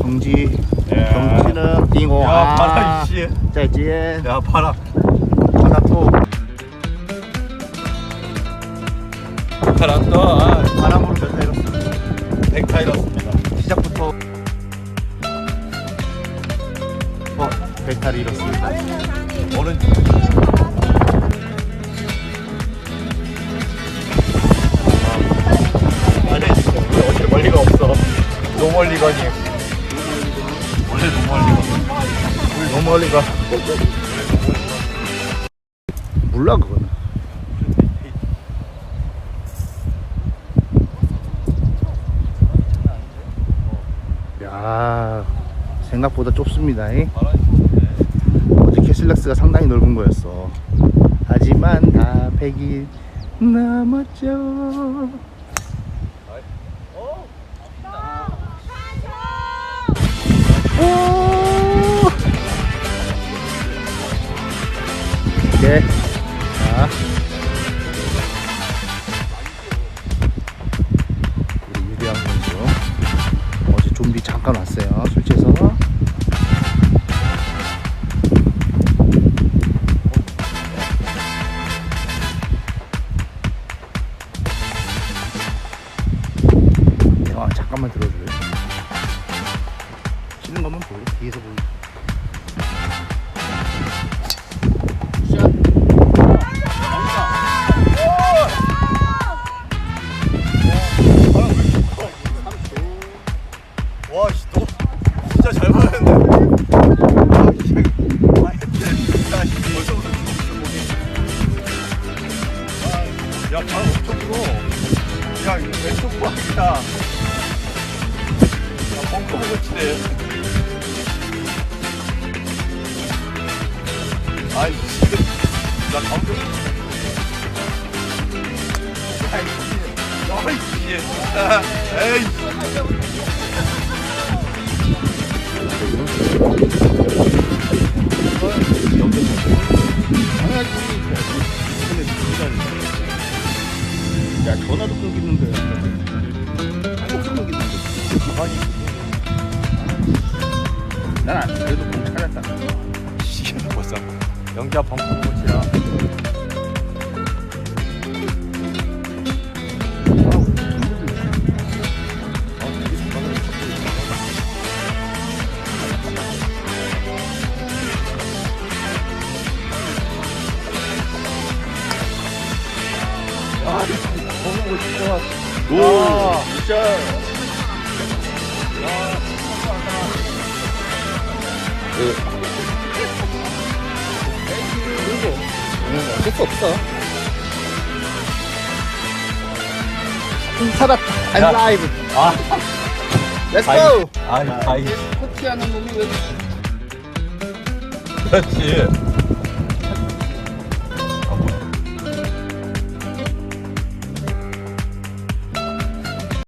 경지 경지는 띵호 야, 봐라, 아 이씨. 再见 야, 봐라. 하나 또 바람 또, 아, 바람으로 몇 타이렀어 백타 잃었습니다. 백타를 잃었습니다 오른쪽. 아니, 어디 멀리가 없어. 노멀리건이. 원래 노멀리건. 우리 노멀리가. 몰라 그거는 야 생각보다 좁습니다 이. 캐슬락스가 상당히 넓은 거였어 하지만 다 100이 남았죠 오! 네. 자. 우리 유리한 선수. 어제 좀비 잠깐 왔어요. 술 취해서. 치는 것만 보여. 뒤에서 보여. 와, 씨, 너 진짜 잘 맞았는데. 아, 씨. 아. 아, 야, 발 엄청 길어. 야, 이거 왼쪽 방이야. 보고 치네. 아이, 씨. 나 가운데. 아이, 씨. 아이, 씨. 아, 에이. 야 전화도 끊기는데 끊기는데 가만히 난안 그래도 공 찾았다 이게 뭐야? 연기야 벙커 고치라. 오 진짜 어쩔 수 없어 살았다 I'm 야. alive 아, Let's 아이, go 아이, 아이. 코치하는 놈이 왜 그렇지.